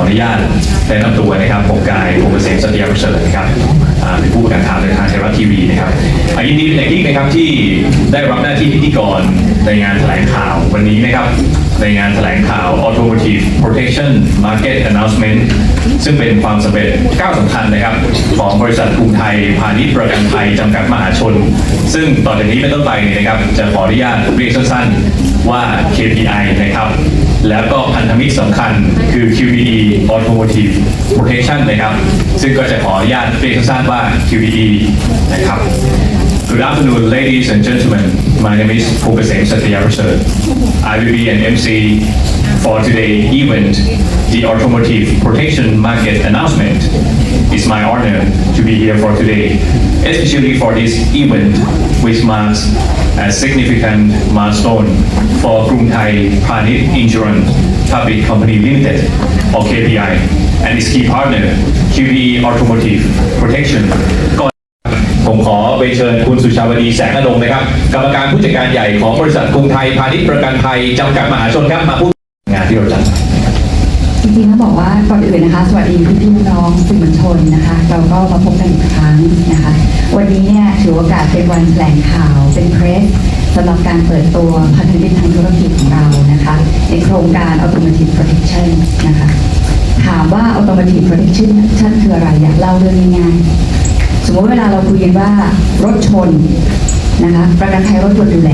ออนุญาตแนะนำตัวนะครับผมกายผมเกษมสัตยาประเสริฐนะครับเป็นผู้ประกาศข่าวในทางไทยรัฐทีวีนะครับอายินดีเป็นอย่างยิ่งนะครับที่ได้รับหน้าที่พิธีกรในงานแถลงข่าววันนี้นะครับ ในงานแถลงข่าว Automotive Protection Market Announcement ซึ่งเป็นความสำเร็จก้าวสำคัญนะครับ ของบริษัทกรุงไทยพาณิชย์ประกันภัยจำกัดมหาชน ซึ่งต่อจากนี้เป็นต้นไปเนี่ยนะครับ จะขออนุญาตเรียกสั้นๆว่า KPI นะครับ แล้วก็พันธมิตรสำคัญคือ QBE Automotive Protection นะครับ ซึ่งก็จะขออนุญาตเรียกสั้นๆว่า QBE นะครับ Good afternoon, ladies and gentlemen. My name is Pukasem Satyaprasad. I will be an MC for today's event, the Automotive Protection Market Announcement. It's my honor to be here for today, especially for this event, which marks a significant milestone for Krung Thai Phanit Insurance Public Company Limited, or KPI, and its key partner, QBE Automotive Protection. ผมขอไปเชิญคุณสุชาวดีแสงอนงนะครับ กรรมการผู้จัดการใหญ่ของบริษัทกรุงไทยพาณิชย์ประกันภัยจำกัดมหาชนครับมาพูดงานที่เราจัด ริงๆต้องบอกว่าก่อนอื่นนะคะ สวัสดีพี่พี่น้องสื่อมวลชนนะคะ เราก็มาพบกันอีกครั้งนะคะ วันนี้เนี่ยถือโอกาสเป็นวันแถลงข่าวเป็นเพรสสำหรับการเปิดตัวพันธมิตรทางธุรกิจของเรานะคะ ในโครงการ Automotive Protection นะคะ ถามว่า Automotive Protection คืออะไรอยากเล่าเรื่องง่ายๆสมมติเวลาเราคุยกันว่ารถชนนะคะประกันภัยรถยนต์ดูแล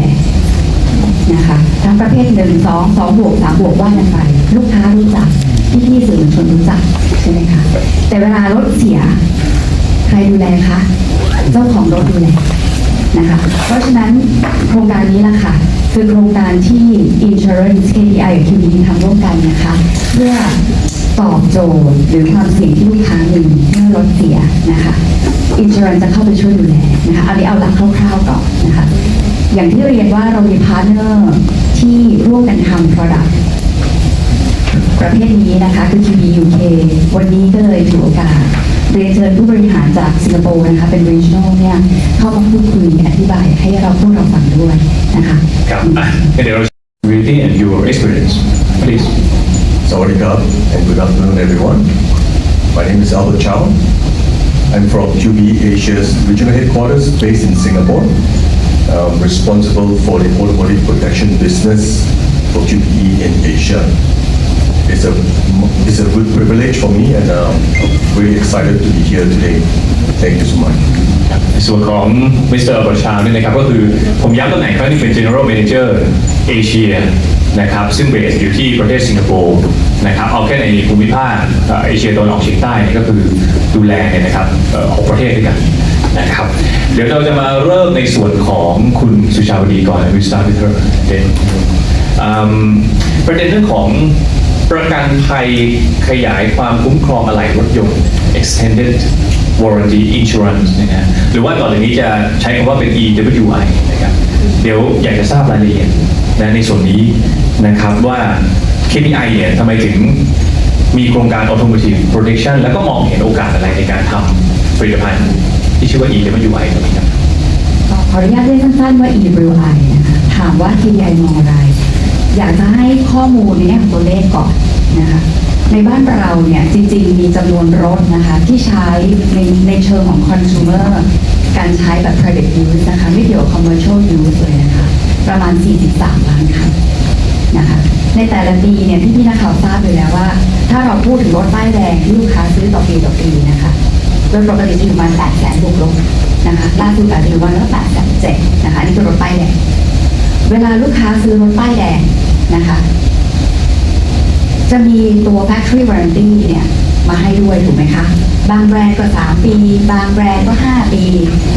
นะคะทั้งประเภทหนึ่งสองสองบวกสามบวกว่ากันไป ลูกค้ารู้จักพี่พี่สื่อมวลชนรู้จักใช่ไหมคะแต่เวลารถเสีย ใครดูแลคะเจ้าของรถดูแลนะคะเพราะฉะนั้นโครงการนี้ล่ะค่ะคือโครงการที่ Insurance KDI กับ QBE ทำร่วมกันนะคะ เพื่อ ตอบโจทย์หรือความเสี่ยงที่ลูกค้ามีเมื่อรถเสียนะคะ Insurance จะเข้าไปช่วยดูแลนะคะเอานี้เอาหลักคร่าวๆก่อนนะคะ อย่างที่เรียนว่าเรามีพาร์ทเนอร์ที่ร่วมกันทำ product ประเภทนี้นะคะคือ QB UK วันนี้ก็เลยถือโอกาสเรียนเชิญผู้บริหารจากสิงคโปร์นะคะเป็น regional เนี่ยเข้ามาพูดคุยอธิบายให้เราพวกเราฟังด้วยนะคะครับอะงั้นเดี๋ยวเรา Reality and your experience please Sawadee Krap and good afternoon everyone. My name is Albert Chow. I'm from QB Asia's regional headquarters based in Singapore. I'm responsible for the automotive protection business for QBE in Asia. It's a, it's a good privilege for me and um, I'm really excited to be here today. Thank you so much. ในส่วนของมิสเตอร์ประชาเนี่ยนะครับก็คือผมย้ำตำแหน่งเขาที่เป็น General Manager เอเชีย นะครับ ซึ่งเบสอยู่ที่ประเทศสิงคโปร์นะครับเอาแค่ในภูมิภาคเอเชียตะวันออกเฉียงใต้นี่ก็คือดูแลเนี่ยนะครับเอ่อหกประเทศด้วยกันนะครับเดี๋ยวเราจะมาเริ่มในส่วนของคุณสุชาวดีก่อน We start with her then อืมประเด็นเรื่องของประกันภัยขยายความคุ้มครองอะไหล่รถยนต์ extended warranty insurance นะฮะหรือว่าต่อจากนี้จะใช้คำว่าเป็น EWI นะครับเดี๋ยวอยากจะทราบรายละเอียด นะในส่วนนี้นะครับว่า KPI เนี่ยทำไมถึงมีโครงการ automotive protection แล้วก็มองเห็นโอกาสอะไรในการทำผลิตภัณฑ์ที่ชื่อว่า EWI ตรงนี้ครับขออนุญาตเรียกสั้นๆว่า EWI นะคะถามว่า KPI มองอะไร อยากจะให้ข้อมูลในแง่ของตัวเลขก่อนนะคะในบ้านเราเนี่ยจริงๆ มีจำนวนรถนะคะ ที่ใช้ในในเชิงของ consumer การใช้แบบ private use นะคะ ไม่เกี่ยวกับ commercial use เลยนะคะ ประมาณ 43 ล้านคันนะคะในแต่ละปีเนี่ยพี่นักข่าวทราบอยู่แล้วว่า ถ้าเราพูดถึงรถป้ายแดงที่ลูกค้าซื้อต่อปีต่อปีนะคะโดยปกติจะอยู่ประมาณ8แสนบวกลบนะคะล่าสุดอาจจะอยู่ประมาณ8แสนเจ็ดนะคะอันนี่คือรถป้ายแดงเวลาลูกค้าซื้อรถป้ายแดงนะคะ จะมีตัว factory warranty เนี่ย มาให้ด้วยถูกไหมคะ บางแบรนด์ก็ 3 ปี บางแบรนด์ก็ 5 ปี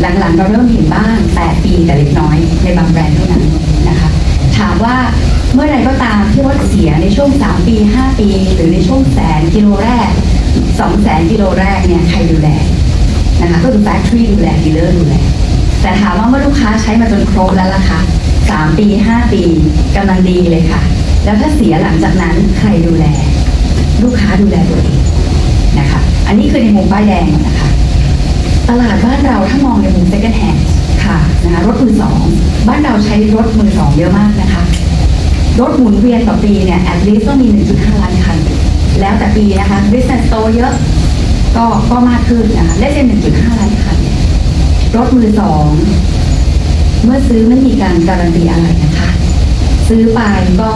หลังๆ เราเริ่มเห็นบ้าง 8 ปีแต่เล็กน้อยในบางแบรนด์เท่านั้นนะคะ ถามว่าเมื่อใดก็ตามที่รถเสียในช่วง 3 ปี 5 ปี หรือในช่วงแสนกิโลแรก 2 แสนกิโลแรกเนี่ยใครดูแลนะคะก็คือ factory ดูแล dealer ดูแลแต่ถามว่าเมื่อลูกค้าใช้มาจนครบแล้วล่ะคะสามปีห้าปีกำลังดีเลยค่ะ แล้วถ้าเสียหลังจากนั้นใครดูแล ลูกค้าดูแลตัวเอง นะคะ อันนี้คือในมุมป้ายแดงนะคะ ตลาดบ้านเราถ้ามองในมุม second hand ค่ะนะคะรถมือสอง บ้านเราใช้รถมือสองเยอะมากนะคะ รถหมุนเวียนต่อปีเนี่ย at least ต้องมี 1.5 ล้านคัน แล้วแต่ปีนะคะ business โตเยอะก็ก็มากขึ้นนะคะได้เซ็น1.5 ล้านคัน รถมือสองเมื่อซื้อไม่มีการการันตีอะไรนะคะ ซื้อไปก็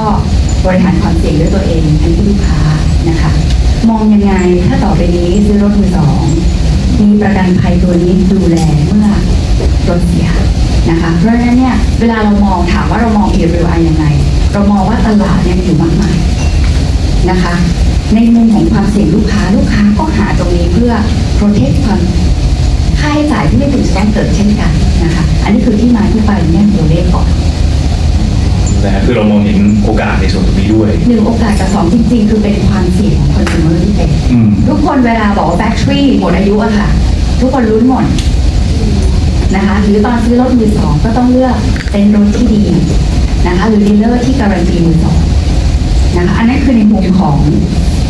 บริหารความเสี่ยงด้วยตัวเองอันนี้ลูกค้านะคะ มองยังไง ถ้าต่อไปนี้ซื้อรถมือสองมีประกันภัยตัวนี้ดูแลเมื่อรถเสียนะคะ เพราะฉะนั้นเนี่ยเวลาเรามองถามว่าเรามอง EWI ยังไง เรามองว่าตลาดเนี่ยมีอยู่มากมายนะคะ ในมุมของความเสี่ยงลูกค้าลูกค้าก็หาตรงนี้เพื่อ protect ความค่าใช้จ่ายที่ไม่ถึงจะต้องเกิดเช่นกันนะคะ อันนี้คือที่มาที่ไปเนี่ยตัวเลขก่อน นะฮะคือเรามองเห็นโอกาสในส่วนตรงนี้ด้วย หนึ่งโอกาสกับสองจริงๆ คือเป็นความเสี่ยงของ consumer ที่เป็นอืม ทุกคนเวลาบอกว่า factory หมดอายุอะค่ะ ทุกคนลุ้นหมดนะคะหรือตอนซื้อรถมือสองก็ต้องเลือกเป็นรถที่ดีนะคะหรือดีลเลอร์ที่การันตีมือสองนะคะอันนั้นคือในมุมของ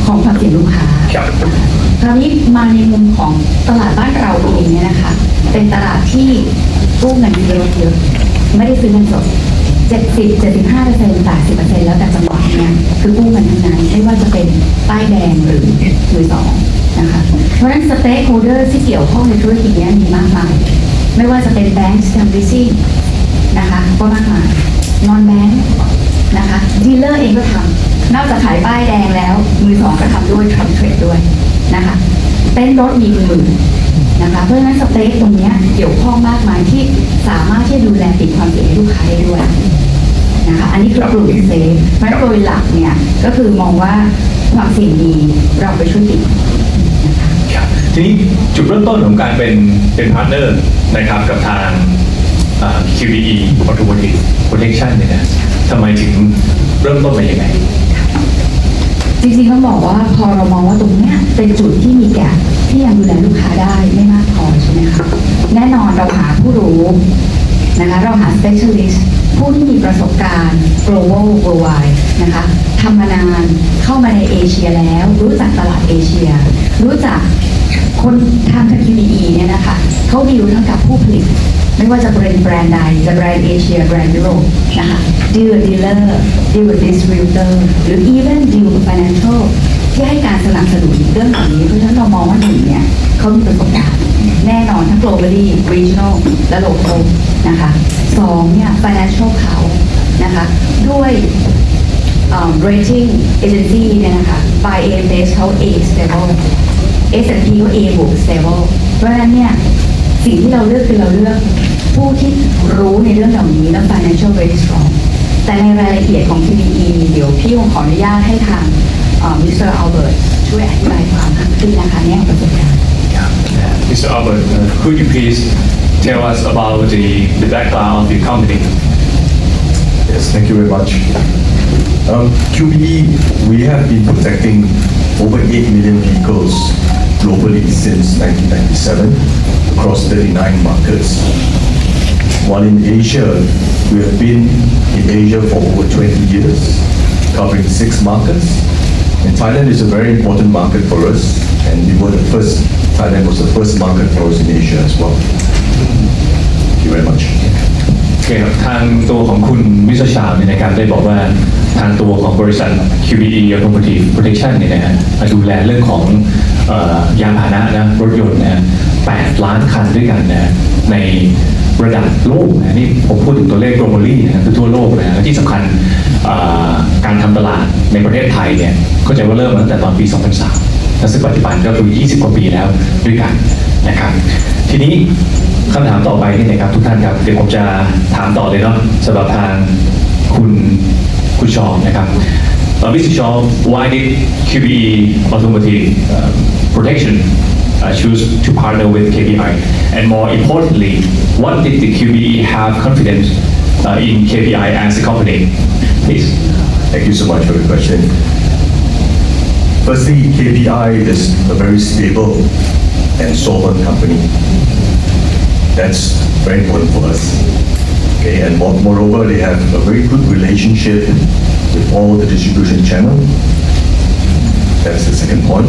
ของความเสี่ยงลูกค้า ครับ คราวนี้มาในมุมของตลาดบ้านเราเองเนี่ยนะคะ เป็นตลาดที่กู้เงินเยอะเยอะไม่ได้ซื้อเงินสด 70 75เปอร์เซ็นต์80เปอร์เซ็นต์แล้วแต่จังหวัดเนี่ยคือกู้เงินทั้งนั้นไม่ว่าจะเป็นป้ายแดงหรือมือสองนะคะเพราะฉะนั้นสเต็กโฮเดอร์ที่เกี่ยวข้องในธุรกิจนี้มีมากมาย ไม่ว่าจะเป็นแบงก์สแตมบิซี่นะคะก็มากมายนอนแบงก์นะคะดีลเลอร์เองก็ทำนอกจากขายป้ายแดงแล้ว มือสองก็ทำด้วยทำเทรดด้วยนะคะเต้นรถมีมือ นะคะเพราะฉะนั้นสเต็กตรงเนี้ยเกี่ยวข้องมากมายที่สามารถที่จะดูแลติดความเสี่ยงให้ลูกค้าได้ด้วยนะคะอันนี้คือกลุ่มเซฟเพราะฉะนั้นโดยหลักเนี่ยก็คือมองว่าความเสี่ยงดีเราไปช่วยติดนะคะครับทีนี้จุดเริ่มต้นของการเป็นเป็นพาร์ทเนอร์นะครับกับทางอ่า QBE Automotive Protection เนี่ยนะทำไมถึงเริ่มต้นมาอย่างไงจริงๆต้องบอกว่าพอเรามองว่าตรงเนี้ย specialist ผู้ที่มีประสบการณ์ global worldwide นะคะทำมานานเข้ามาในเอเชียแล้ว รู้จักตลาดเอเชีย รู้จักคนทาง QBE เนี่ยนะคะเขาดีลทั้งกับผู้ผลิต ไม่ว่าจะเป็นแบรนด์ใดจะแบรนด์เอเชียแบรนด์ยุโรปนะคะดีลดีลเลอร์ดีลดิสทริบิวเตอร์หรือ even ดีล financial ที่ให้การสนับสนุนเรื่องเหล่านี้เพราะฉะนั้นเรามองว่าหนึ่งเนี่ยเขามีประสบการณ์ แน่นอนทั้ง globally regional และ local นะคะสองเนี่ย financial เขานะคะด้วยเอ่อ rating agency เนี่ยนะคะ by AM base เขา A stable S&P ก็ A บวก stable เพราะฉะนั้นเนี่ย สิ่งที่เราเลือกคือเราเลือกผู้ที่รู้ในเรื่องเหล่านี้และ financial very strong แต่ในรายละเอียดของ QBE เดี๋ยวพี่คงขออนุญาตให้ทางมิสเตอร์อัลเบิร์ตช่วยอธิบายความขึ้นนะคะแง่ของประสบการณ์ Mr. Albert, uh, could you please tell us about the, the background of the company? Yes, thank you very much. Um, QBE, we have been protecting over 8 million vehicles globally since 1997 across 39 markets. While in Asia, we have been in Asia for over 20 years, covering six markets. And Thailand is a very important market for us, and we were the first, Thailand was the first market for us in Asia as well. Thank you very much. โอเคครับทางตัวของคุณมิสเตอร์ชาเนี่ยนะครับได้บอกว่าทางตัวของบริษัท QBE Automotive Protection เนี่ยนะฮะดูแลเรื่องของออยานพาหนะนะรถยนต์นะฮะ8ล้านคันด้วยกันนะในระดับโลกนะนี่ผมพูดถึงตัวเลข globally นะคือทั่วโลกนะและที่สำคัญการทำตลาดในประเทศไทยเนี่ยก็จะว่าเริ่มตั้งแต่ตอนปี 2003 และซึ่งปัจจุบันก็คือ 20 กว่าปีแล้วด้วยกันนะครับ ทีนี้คำถามต่อไปนี่นะครับทุกท่านครับเดี๋ยวผมจะถามต่อเลยเนาะสำหรับทางคุณคุณชอมนะครับเออ Mr. Shaw why did QBE Automotive uh, Protection uh, choose to partner with KPI and more importantly what did the QBE have confidence uh, in KPI as a company please Thank you so much for the question. Firstly, KPI is a very stable and solvent company. That's very important for us. Okay, and more- moreover, they have a very good relationship with all the distribution channel. That's the second point.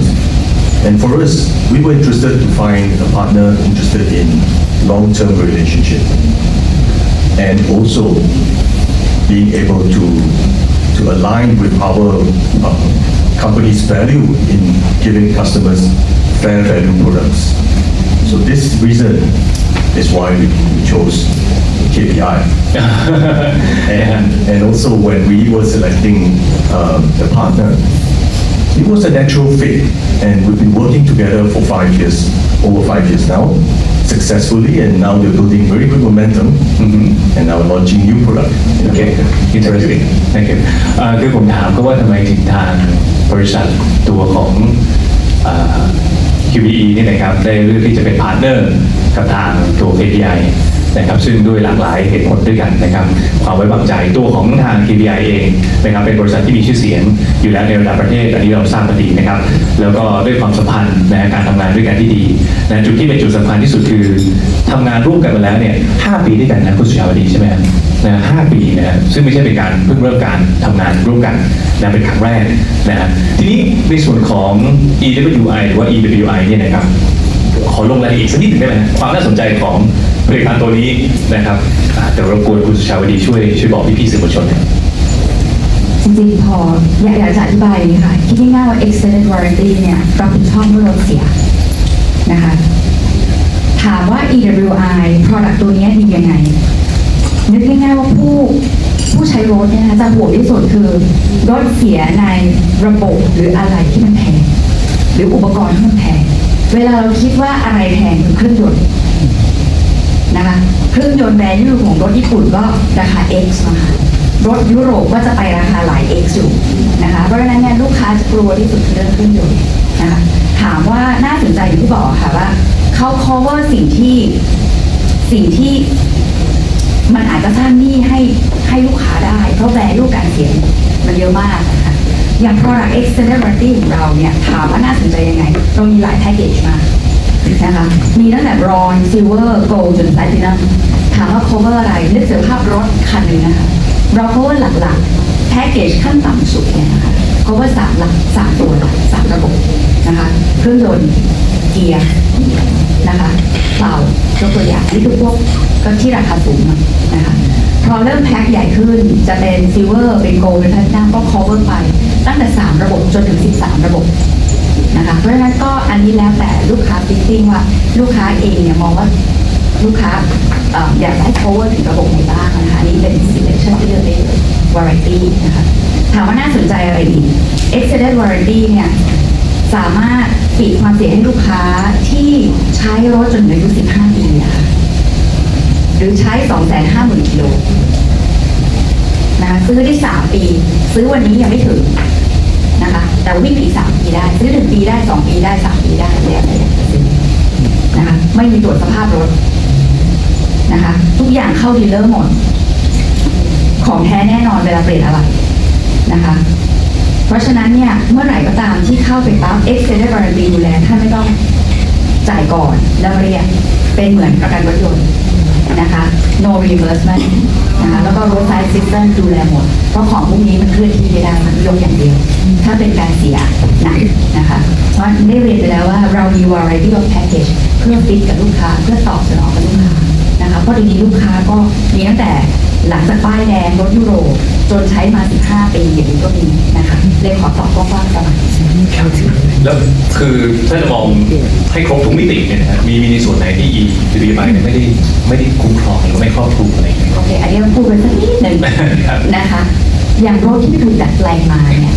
And for us, we were interested to find a partner interested in long-term relationship and also being able to to align with our uh, company's value in giving customers fair value products. So this reason is why we chose KPI. and, and also when we were selecting um, the partner, it was a natural fit, and we've been working together for five years, over five years now, successfully, and now we're building very good momentum, and now launching new product. in the โอเค market. interesting thank you เอ่อคือผมถามก็ว่าทำไมถึงทางบริษัทตัวของเอ่อ QBE นี่นะครับได้เลือกที่จะเป็นพาร์ทเนอร์กับทางตัว KPI นะครับซึ่งด้วยหลากหลายเหตุผลด้วยกันนะครับความไว้วางใจตัวของทาง KPI เองนะครับเป็นบริษัทที่มีชื่อเสียงอยู่แล้วในระดับประเทศอันนี้เราทราบมาดีนะครับ แล้วก็ด้วยความสัมพันธ์ในการทำงานด้วยกันที่ดีนะจุดที่เป็นจุดสำคัญที่สุดคือทำงานร่วมกันมาแล้วเนี่ยห้าปีด้วยกันนะคุณสุชาวดีใช่ไหมนะห้าปีนะซึ่งไม่ใช่เป็นการเพิ่งเริ่มการทำงานร่วมกันนะเป็นครั้งแรกนะทีนี้ในส่วนของ EWI หรือว่า EWI เนี่ยนะครับขอลงรายละเอียดสักนิดหนึ่งได้ไหมฮะความน่าสนใจของ ผลิตภัณฑ์ตัวนี้นะครับอ่าเดี๋ยวรบกวนคุณสุชาวดีช่วยช่วยบอกพี่ๆสื่อมวลชนหน่อย จริงๆพออยากอยากจะอธิบายเลยค่ะคิดง่ายๆว่า extended warranty เนี่ยรับผิดชอบเมื่อรถเสียนะคะถามว่า EWI product ตัวนี้ดียังไง นึกง่ายๆว่าผู้ผู้ใช้รถเนี่ยนะคะจะห่วงที่สุดคือรถเสียในระบบหรืออะไรที่มันแพง หรืออุปกรณ์ที่มันแพง เวลาเราคิดว่าอะไรแพงคือเครื่องยนต์ นะคะเครื่องยนต์แบรนด์ยุโรปของรถญี่ปุ่นก็ราคา X นะคะรถยุโรปก็จะไปราคาหลาย X อยู่นะคะเพราะฉะนั้นเนี่ยลูกค้าจะกลัวที่สุดคือเรื่องเครื่องยนต์นะคะถามว่าน่าสนใจอย่างที่บอกค่ะว่าเขา cover สิ่งที่สิ่งที่มันอาจจะสร้างหนี้ให้ให้ลูกค้าได้ เพราะแวลูการเสียมันเยอะมากนะคะอย่าง product extended warranty ของเราเนี่ยถามว่าน่าสนใจยังไงเรามีหลายแพ็กเกจมาก นะคะมีตั้งแต่ bronze silver gold จน platinum ถามว่า cover อะไรนึกถึงภาพรถคันหนึ่งนะคะเรา cover หลักๆแพ็กเกจขั้นต่ำสุดเนี่ยนะคะ cover สามหลักสามตัวหลักสามระบบนะคะเครื่องยนต์เกียร์นะคะเปล่ายกตัวอย่างนี่คือพวกก็ที่ราคาสูงหน่อยนะคะพอเริ่มแพ็คใหญ่ขึ้นจะเป็นซิลเวอร์เป็นโกลเป็นแพลตินัมก็ cover ไป ตั้งแต่ 3 ระบบจนถึง 13 ระบบนะคะเพราะฉะนั้นก็อันนี้แล้วแต่ จริงว่าลูกค้าเองเนี่ยมองว่าลูกค้าออยากได้ cover ถึงระบบไหนบ้างนะคะนนี้เป็น selection ที่เลือกได้เลย variety นะคะถามว่าน่าสนใจอะไรอี extended warranty เนี่ยสามารถปิดความเสี่ยงให้ลูกค้าที่ใช้รถจนถึงอายุ 15 ปีนะคะหรือใช้ 250,000กิโลนะคะซื้อได้ 3 ปี ซื้อวันนี้ยังไม่ถึงนะคะ แต่วิ่งอีก 3 ปีได้ ซื้อ 1 ปีได้ 2 ปีได้ 3 ปีได้แล้วแต่ย นะคะไม่มีตรวจสภาพรถนะคะ ทุกอย่างเข้าดีลเลอร์หมด ของแท้แน่นอนเวลาเปลี่ยนอะไรนะคะ เพราะฉะนั้นเนี่ยเมื่อไหร่ก็ตามที่เข้าไปปั๊บ extended warranty ดูแลท่านไม่ต้องจ่ายก่อนแล้วเรียกเป็นเหมือนประกันรถยนต์นะคะ no reimbursement นะคะแล้วก็ roadside assistance ดูแลหมด เพราะของพวกนี้มันเคลื่อนที่ไม่ได้มันยกอย่างเดียว ถ้าเป็นการเสียหนักนะคะ เพราะได้เรียนไปแล้วว่าเรามี variety of package พื่อฟิตกับลูกค้าเพื่อตอบสนองกับลูกค้านะคะเพราะเดี๋ยวนี้ลูกค้าก็มีตั้งแต่หลังจากป้ายแดงรถยุโรปจนใช้มา 15 ปีอย่างนี้ก็มีนะคะเลยขอตอบกว้างๆประมาณนี้แล้วคือถ้าจะมองให้ครบทุกมิติเนี่ยนะฮะมีมีในส่วนไหนที่ EWI เนี่ยไม่ได้ไม่ได้คุ้มครองหรือไม่ครอบคลุมอะไรอย่างเงี้ยโอเคอันนี้เราพูดไปสักนิดหนึ่งครับนะคะ อย่างรถที่ถูกดัดแปลงมาเนี่ย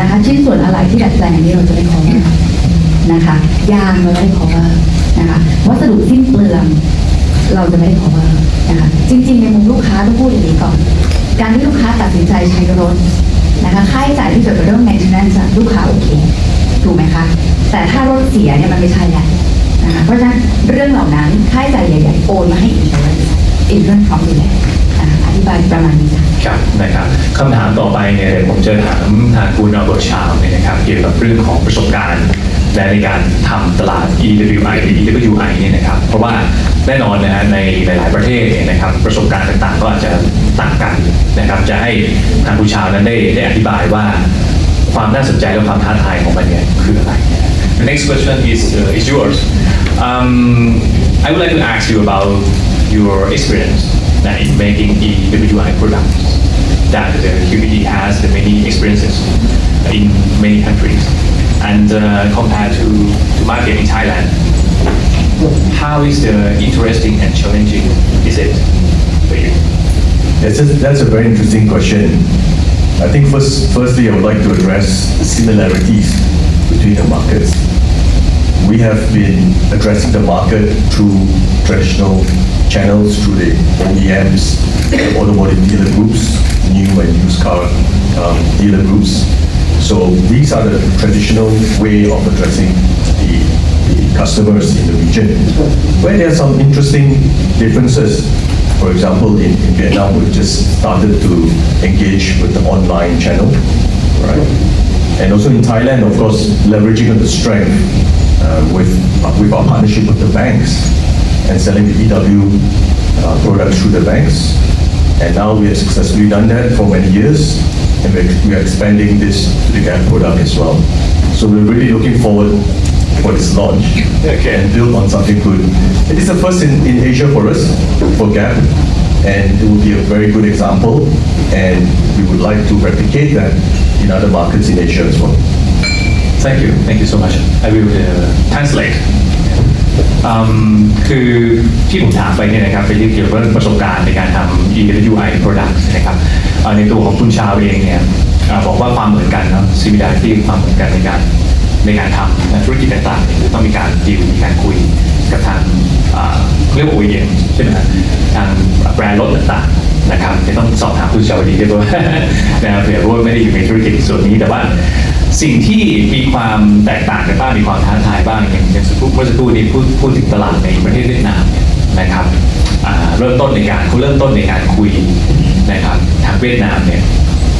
นะคะชิ้นส่วนอะไรที่ดัดแปลงนี้เราจะไม่ cover นะคะยางเราไม่ได้ cover นะคะวัสดุสิ้นเปลืองเราจะไม่ได้ cover นะคะจริง ๆ ในมุมลูกค้าต้องพูดอย่างนี้ก่อน การที่ลูกค้าตัดสินใจใช้รถนะคะค่าใช้จ่ายที่เกิดกับเรื่อง maintenance ลูกค้าโอเคถูกไหมคะแต่ถ้ารถเสียเนี่ยมันไม่ใช่แหละนะคะเพราะฉะนั้นเรื่องเหล่านั้นค่าใช้จ่ายใหญ่ๆโอนมาให้อินเทอร์เน็ตอินเทอร์เน็ตพร้อมดูแลนะคะอธิบายประมาณนี้ค่ะ ครับนะครับคำถามต่อไปเนี่ยผมจะถามทางคุณอัลเบิร์ตชาวเนี่ยนะครับเกี่ยวกับเรื่องของประสบการณ์และในการทำตลาด EWI หรือ EWI เนี่ยนะครับเพราะว่าแน่นอนนะฮะในหลาย ๆ ประเทศเนี่ยนะครับประสบการณ์ต่างๆ ก็อาจจะต่างกันนะครับจะให้ทางคุณชาวนั้นได้ได้อธิบายว่าความน่าสนใจและความท้าทายของมันเนี่ยคืออะไร The next question is uh, is yours. Um, I would like to ask you about your experience in making EWI products. That the QBE has many experiences in many countries. And uh, compared to, to market in Thailand, how is the interesting and challenging is it for you? That's a, that's a very interesting question. I think first, firstly, I would like to address the similarities between the markets. We have been addressing the market through traditional channels, through the OEMs, all the automotive dealer groups, new and used car um, dealer groups. So these are the traditional way of addressing the, the customers in the region. Where there are some interesting differences for example, in, in Vietnam, we've just started to engage with the online channel, right? And also in Thailand, of course, leveraging on the strength uh, with, with our partnership with the banks and selling the EW uh, products through the banks. And now we have successfully done that for many years, and we're, we are expanding this to the Gap product as well. So we're really looking forward for this launch Okay. and build on something good. It is the first in, in Asia for us, for Gap, and it will be a very good example, and we would like to replicate that in other markets in Asia as well. Thank you thank you so much I will uh, translate คือที่ผมถามไปเนี่ยนะครับเป็นเรื่องเกี่ยวกับเรื่องประสบการณ์ในการทำ EWI product นะครับในตัวของคุณชาวเองเนี่ยอบอกว่าความเหมือนกันนะ similarity ความเหมือนกันในการในการทำธุรกิจต่างๆต้องมีการดีลมีการคุยกับทางเรียกว่า OEM ใช่ไหมทางแบรนด์รถต่างๆนะครับจะต้องสอบถามคุณชาวดีด้วยนะครับเผื่อว่าไม่ได้อยู่ในธุรกิจส่วนนี้แต่ว่า สิ่งที่มีความแตกต่างกันบ้างมีความท้าทายบ้างอย่างอย่างสักครู่เมื่อสักครู่นี้พูดพูดถึงตลาดในประเทศเวียดนามเนี่ยนะครับเริ่มต้นในการเขาเริ่มต้นในการคุยนะครับทางเวียดนามเนี่ย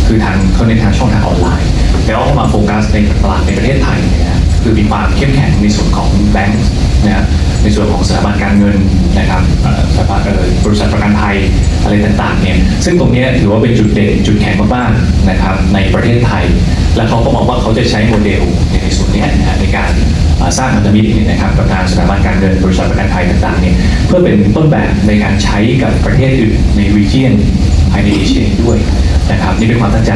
คือทางเขาในนทางช่องทางออนไลน์ แล้วเขามาโฟกัสในตลาดในประเทศไทยเนี่ยคือมีความเข้มแข็งในส่วนของแบงก์นะครับ ในส่วนของสถาบันการเงินนะครับสถาบันบริษัทประกันภัยอะไรต่างๆเนี่ยซึ่งตรงนี้ถือว่าเป็นจุดเด่นจุดแข็งมากๆนะครับในประเทศไทย และเขาก็มองว่าเขาจะใช้โมเดลในส่วนนี้นะฮะในการ สร้างพันธมิตรเนี่ยนะครับกับทางสถาบันการเงินบริษัทประกันภัยต่างๆเนี่ยเพื่อเป็นต้นแบบในการใช้กับประเทศอื่นในรีเจียนภายในเอเชียด้วยนะครับนี่เป็นความตั้งใจ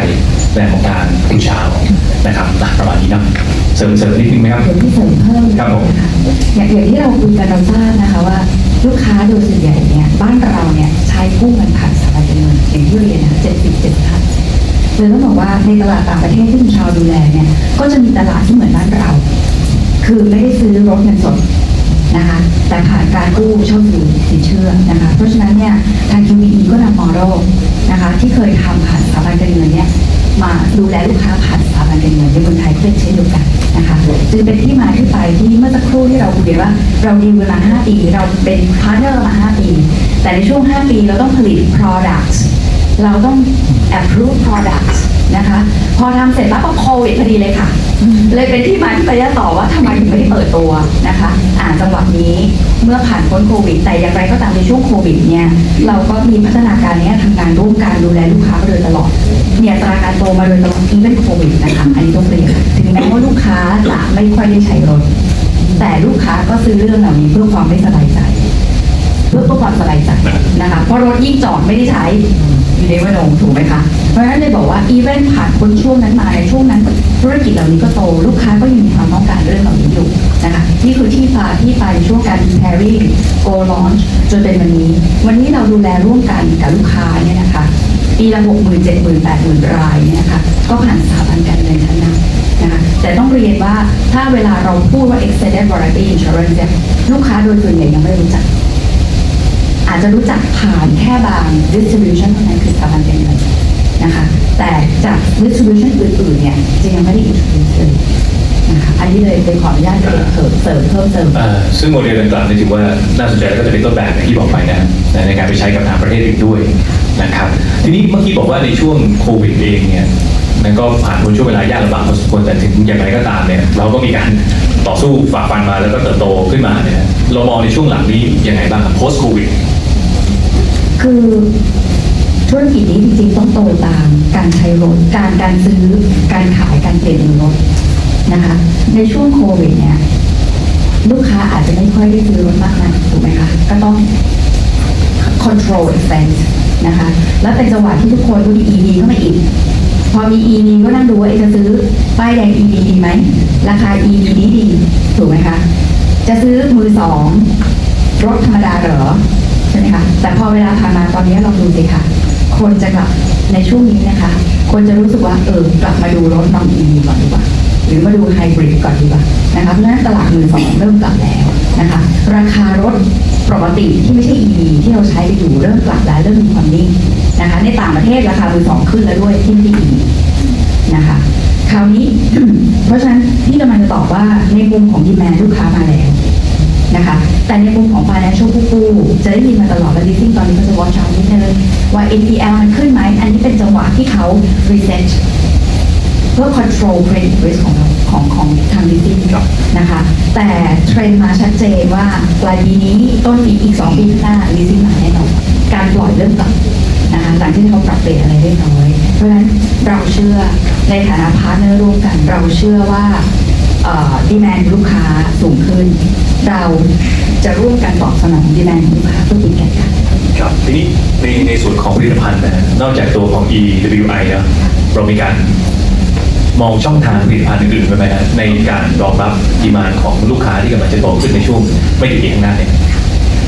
แรงของทางคุณชาวนะครับนะประมาณนี้เนาะเสริมเสริมนิดนึงไหมครับเดี๋ยวที่เสริมเพิ่มครับผมนะคะอย่างอย่างที่เราคุยกันเราทราบนะคะว่าลูกค้าโดยส่วนใหญ่เนี่ยบ้านเราเนี่ยใช้กู้เงินผ่านสถาบันการเงินอย่างที่เรียนนะเจ็ดสิบเจ็ดพันเลยต้องบอกว่าในตลาดต่างประเทศที่คุณชาวดูแลเนี่ยก็จะมีตลาดที่เหมือนบ้านเรา คือไม่ได้ซื้อรถเงินสดนะคะแต่ผ่านการกู้เช่าซื้อสินเชื่อนะคะ เพราะฉะนั้นเนี่ยทาง QBE ก็นำมอเดลนะคะ ที่เคยทำผ่านสถาบันการเงินเนี่ยมาดูแลลูกค้าผ่านสถาบันการเงินในเมืองไทยก็เป็นเช่นเดียวกันนะคะจึงเป็นที่มาที่ไปที่เมื่อสักครู่ที่เราคุยว่า เราดีลกันมา5 ปี เราเป็นพาร์ทเนอร์มา 5 ปี แต่ในช่วง 5 ปีเราต้องผลิต product เราต้อง approve product นะคะ พอทำเสร็จแล้วก็โควิดพอดีเลยค่ะ เลยเป็นที่มาที่ไปจะต่อว่าทำไมถึงไม่ได้เปิดตัวนะคะ อ่าจังหวะนี้เมื่อผ่านพ้นโควิด แต่อย่างไรก็ตามในช่วงโควิดเนี่ยเราก็มีพัฒนาการเนี้ยทำงานร่วมกันดูแลลูกค้ามาโดยตลอดมีอัตราการโตมาโดยตลอดอีเวนโควิดนะคะอันนี้ต้องเรียนถึงแม้ว่าลูกค้าจะไม่ค่อยได้ใช้รถแต่ลูกค้าก็ซื้อเรื่องเหล่านี้เพื่อความไม่สบายใจ เพื่อเพื่อความสบายใจนะคะเพราะรถยิ่งจอดไม่ได้ใช้อยู่ในวันลงถูกไหมคะ เพราะฉะนั้นเลยบอกว่าอีเวนต์ผ่านพ้นช่วงนั้นมาในช่วงนั้นธุรกิจเหล่านี้ก็โต ลูกค้าก็ยังมีความต้องการเรื่องเหล่านี้อยู่นะคะนี่คือที่มาที่ไปช่วงการ preparing go launch จนเป็นวันนี้ วันนี้เราดูแลร่วมกันกับลูกค้าเนี่ยนะคะปีละหกหมื่นเจ็ดหมื่นแปดหมื่นรายเนี่ยนะคะก็ผ่านสถาบันการเงินชั้นนำนะคะแต่ต้องเรียนว่าถ้าเวลาเราพูดว่า extended warranty insurance เนี่ยลูกค้าโดยส่วนใหญ่ยังไม่รู้จัก อาจจะรู้จักผ่านแค่บาง distribution เท่านั้นคือสถาบันการเงินนะคะ แต่จาก distribution อื่นๆเนี่ยจะยังไม่ได้ introduce เลยนะคะอันนี้เลยเป็นขออนุญาตเสริมเสริมเพิ่มเติมซึ่งโมเดลต่างๆนี่ถือว่าน่าสนใจแล้วก็จะเป็นต้นแบบอย่างที่บอกไปนะในการไปใช้กับทางประเทศอื่นด้วยนะครับ ทีนี้เมื่อกี้บอกว่าในช่วงโควิดเองเนี่ยมันก็ผ่านพ้นช่วงเวลายากลำบากพอสมควรแต่ถึงอย่างไรก็ตามเนี่ยเราก็มีการต่อสู้ฝ่าฟันมาแล้วก็เติบโตขึ้นมาเนี่ยเรามองในช่วงหลังนี้ยังไงบ้าง post covid คือธุรกิจนี้จริงๆต้องโตตามการใช้รถ การการซื้อ การขายการเปลี่ยนรถนะคะ ในช่วงโควิดเนี่ยลูกค้าอาจจะไม่ค่อยได้ซื้อรถมากนักถูกไหมคะ ก็ต้อง control expense นะคะ และเป็นจังหวะที่ทุกคนก็มี EV เข้ามาอีก พอมี EV ก็นั่งดูว่าจะซื้อป้ายแดง EV ดีไหม ราคา EV ดีดี ถูกไหมคะ จะซื้อมือสอง รถธรรมดาเหรอ ใช่ไหมคะแต่พอเวลาผ่านมาตอนนี้ลองดูสิค่ะคนจะกลับในช่วงนี้นะคะคนจะรู้สึกว่าเออกลับมาดูรถนำ EV ก่อนดีกว่า หรือมาดูไฮบริดก่อนดีกว่านะคะเพราะฉะนั้นตลาดมือสองเริ่มกลับแล้วนะคะ ราคารถปกติที่ไม่ใช่ EV ที่เราใช้อยู่เริ่มกลับแล้วเริ่มมีความนิ่งนะคะ ในต่างประเทศราคามือสองขึ้นแล้วด้วยที่ไม่ใช่ EV นะคะคราวนี้ เพราะฉะนั้นที่กำลังจะตอบว่าในมุมของดีแมนลูกค้ามาแล้ว นะคะ แต่ในมุมของ financial ผู้กู้จะได้ยินมาตลอดและ leasing ตอนนี้ก็จะ watch out นิดนึงว่า NPL มันขึ้นไหม อันนี้เป็นจังหวะที่เขา reset เพื่อ control credit risk ของเราของของทาง leasing ครับนะคะ แต่เทรนด์มาชัดเจนว่าปลายปีนี้ต้นปีอีก 2 ปีข้างหน้า leasing มาแน่นอนการปล่อยเริ่มกลับนะคะหลังที่เขาปรับเปลี่ยนอะไรเรียบร้อย เพราะฉะนั้นเราเชื่อในฐานะพาร์ทเนอร์ร่วมกัน เราเชื่อว่า ดีแมนลูกค้าสูงขึ้น เราจะร่วมกันตอบสนองดีแมนลูกค้าเพื่อกินแข่งกันครับทีนี้ในในส่วนของผลิตภัณฑ์นะฮะนอกจากตัวของ EWI แล้วเรามีการมองช่องทางผลิตภัณฑ์อื่นๆไปไหมฮะในการรองรับดีมานของลูกค้าที่กำลังจะโตขึ้นในช่วงไม่กี่ปีข้างหน้าเนี่ย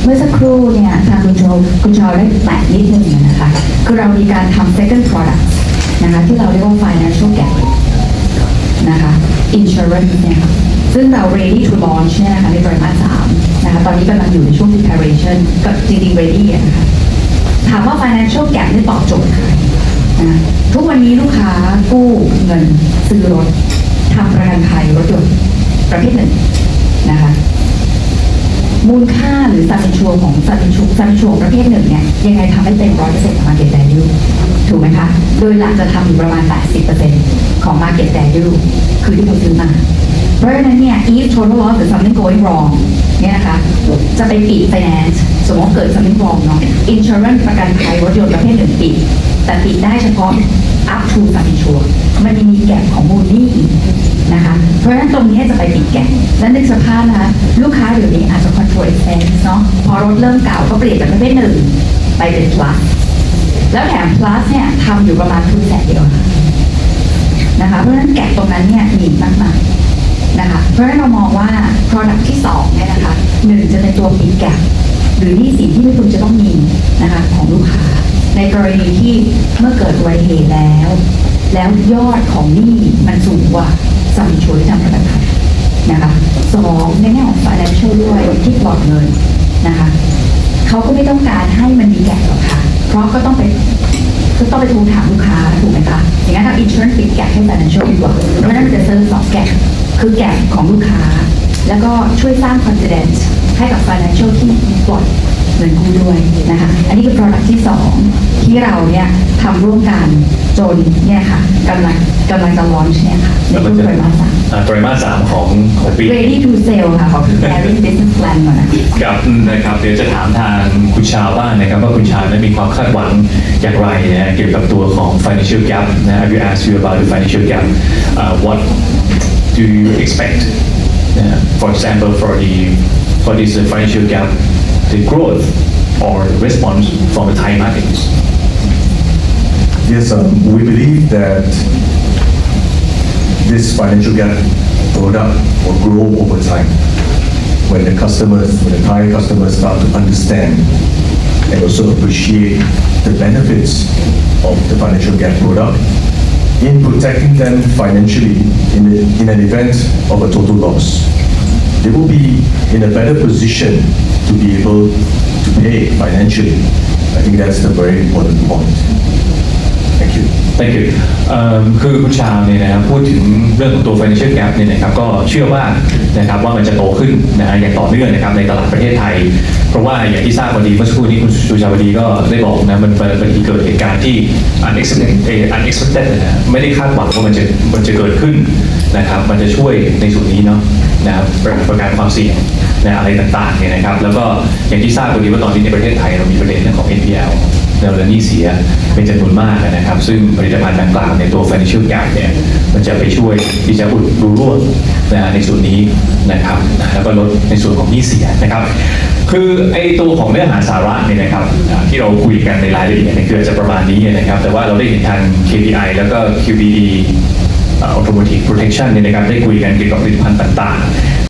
เมื่อสักครู่เนี่ยทางคุณโจคุณจอได้แตะนิดนึงนะคะคือเรามีการทำ second product นะคะที่เราเรียกว่า financial gap นะคะ insurance เนี่ยค่ะซึ่งเรา ready to launch เนี่ยนะคะในไตรมาสสามนะคะตอนนี้กำลังอยู่ในช่วง preparation กับจริงๆ ready อะนะคะถามว่า financial gap นี่ตอบโจทย์ใครนะทุกวันนี้ลูกค้ากู้เงินซื้อรถทำประกันภัยรถยนต์ประเภทหนึ่งนะคะ มูลค่าหรือซัมมิชัวของซัมมิชัวซัมมิชัวประเภทหนึ่งเนี่ยยังไงทำให้เต็มร้อยเปอร์เซ็นต์ของ market value ถูกไหมคะ โดยหลักจะทำอยู่ประมาณ 80%ของ market value คือที่เราซื้อมา เพราะฉะนั้นเนี่ย if total loss หรือ something going wrong เนี่ยนะคะ จะไปปิด finance สมมติเกิด something wrong เนาะ insurance ประกันภัยรถยนต์ประเภทหนึ่งปิด แต่ปิดได้เฉพาะ up to sum insured มันยังมีแก็บของมูลนี้อีกนะคะ เพราะฉะนั้นตรงนี้จะไปปิดแก็บและนึกสภาพนะคะลูกค้าเดี๋ยวนี้อาจจะ control expense เนาะพอรถเริ่มเก่าก็เปลี่ยนจากประเภทหนึ่งไปเป็น plus แล้วแถม plus เนี่ยทำอยู่ประมาณทุนแสนเดียวนะคะเพราะฉะนั้นแกะตรงนั้นเนี่ยมีมากมายนะคะเพราะฉะนั้นเรามองว่า product ที่สองเนี่ยนะคะหนึ่งจะเป็นตัวปิดแกะหรือนี่สินที่ไม่ควรจะต้องมีนะคะของลูกค้า ในกรณีที่เมื่อเกิดอุบัติเหตุแล้ว แล้วยอดของหนี้มันสูงกว่าสัมชวนที่ทำประกันนะคะสองในแง่ของ financial ด้วยที่ปลอดเงินนะคะเขาก็ไม่ต้องการให้มันมีแกะหรอกค่ะ เพราะก็ต้องไปก็ต้องไปทูลถามลูกค้าถูกไหมคะอย่างนั้นทำ insurance ปิดแกะให้ financial ดีกว่าเพราะนั้นจะเซิร์ฟสองแกะคือแกะของลูกค้า แล้วก็ช่วยสร้าง confidence ให้กับ financial ที่ปลอด งินกู้ด้วยนะคะอันนี้คือ product ที่สองที่เราเนี่ยทำร่วมกันจนเนี่ยค่ะกำลังกำลังจะ launch เนี่ยค่ะในช่วงไตรมาสสามอ่าไตรมาสสามของของปี ready to sell ค่ะขอ preparing business plan ก่อนนะคะครับนะครับเดี๋ยวจะถามทางคุณชาวบ้างนะครับว่าคุณชาวนั้นมีความคาดหวังอย่างไรนะฮะเกี่ยวกับตัวของ financial gap นะ I will ask you about the financial gap uh, what do you expect uh, for example for the for this uh, financial gap the growth or response from the Thai markets Yes, um, we believe that this financial gap product will grow over time when the customers, when the Thai customers start to understand and also appreciate the benefits of the financial gap product in protecting them financially in, the, in an event of a total loss. They will be in a better position to be able to pay financially. I think that's the very important point. Thank you. Thank you เอิ่มคือคุณชาวเนี่ยนะครับพูดถึงเรื่องของตัว financial gap เนี่ยนะครับก็เชื่อว่านะครับว่ามันจะโตขึ้นนะฮะอย่างต่อเนื่องนะครับในตลาดประเทศไทย เพราะว่าอย่างที่ทราบวันดีเมื่อสักครู่นี้คุณชูชาวดีก็ได้บอกนะมันมันบางทีเกิดเหตุการณ์ที่ unexpected unexpected นะไม่ได้คาดหวังว่ามันจะมันจะเกิดขึ้นนะครับมันจะช่วยในส่วนนี้เนาะนะครับประประกันความเสี่ยง นะอะไรต่างๆเนี่ยนะครับ แล้วก็อย่างที่ทราบวันดีว่าตอนนี้ในประเทศไทยเรามีประเด็นเรื่องของ NPL เราเหลือหนี้เสียเป็นจำนวนมากนะครับ ซึ่งผลิตภัณฑ์ดังกล่าวในตัว financial gap เนี่ยมันจะไปช่วยที่จะอุดรูรั่วนะฮะในส่วนนี้นะครับแล้วก็ลดในส่วนของหนี้เสียนะครับ คือไอตัวของเนื้อหาสาระเนี่ยนะครับ ที่เราคุยกันในรายละเอียดเนี่ยคืออาจะประมาณนี้นะครับ แต่ว่าเราได้เห็นทาง KPI แล้วก็ QBE automotive protection เนี่ยนะครับได้คุยกันเกี่ยวกับผลิตภัณฑ์ต่างๆ